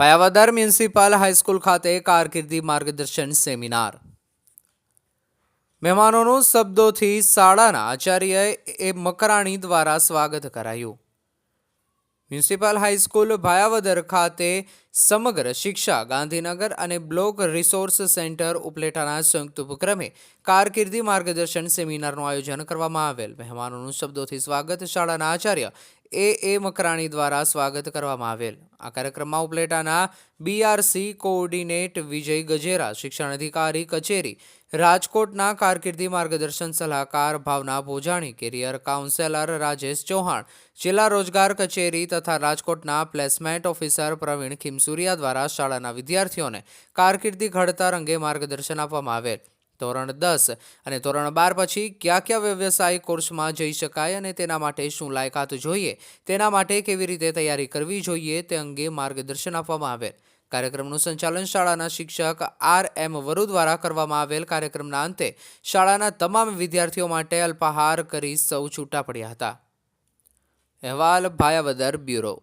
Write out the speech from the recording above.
પાયાવદર municipal high school ખાતે કારકિર્દી માર્ગદર્શન સેમિનાર. મહેમાનોનું શબ્દોથી શાળાના આચાર્ય એ મકરાણી દ્વારા સ્વાગત કરાયું. મ્યુનિસિપલ હાઈસ્કૂલ ભાયાવદર ખાતે સમગ્ર શિક્ષા, ગાંધીનગર અને બ્લોક રિસોર્સ સેન્ટર ઉપલેટાના સંયુક્ત ઉપક્રમે કારકિર્દી માર્ગદર્શન સેમિનારનું આયોજન કરવામાં આવેલ. મહેમાનોનું શબ્દોથી સ્વાગત શાળાના આચાર્ય એ એ મકરાણી દ્વારા સ્વાગત કરવામાં આવેલ. આ કાર્યક્રમમાં ઉપલેટાના બીઆરસી કોઓર્ડિનેટ વિજય ગજેરા, શિક્ષણ અધિકારી, કચેરી, રાજકોટના કારકિર્દી માર્ગદર્શન સલાહકાર ભાવના ભોજાણી, કેરિયર કાઉન્સેલર રાજેશ ચૌહાણ, જિલ્લા રોજગાર કચેરી તથા રાજકોટના પ્લેસમેન્ટ ઓફિસર પ્રવીણ ખીમસુરિયા દ્વારા શાળાના વિદ્યાર્થીઓને કારકિર્દી ઘડતર અંગે માર્ગદર્શન આપવામાં આવેલ. ધોરણ દસ અને ધોરણ બાર પછી કયા કયા વ્યવસાયિક કોર્સમાં જઈ શકાય અને તેના માટે શું લાયકાત જોઈએ, તેના માટે કેવી રીતે તૈયારી કરવી જોઈએ તે અંગે માર્ગદર્શન આપવામાં આવેલ. કાર્યક્રમનું સંચાલન શાળાના શિક્ષક આર એમ વરુ દ્વારા કરવામાં આવેલ કાર્યક્રમના અંતે શાળાના તમામ વિદ્યાર્થીઓ માટે અલ્પાહાર કરી સૌ છૂટા પડ્યા હતા. અહેવાલ ભાયાવદર, બ્યુરો.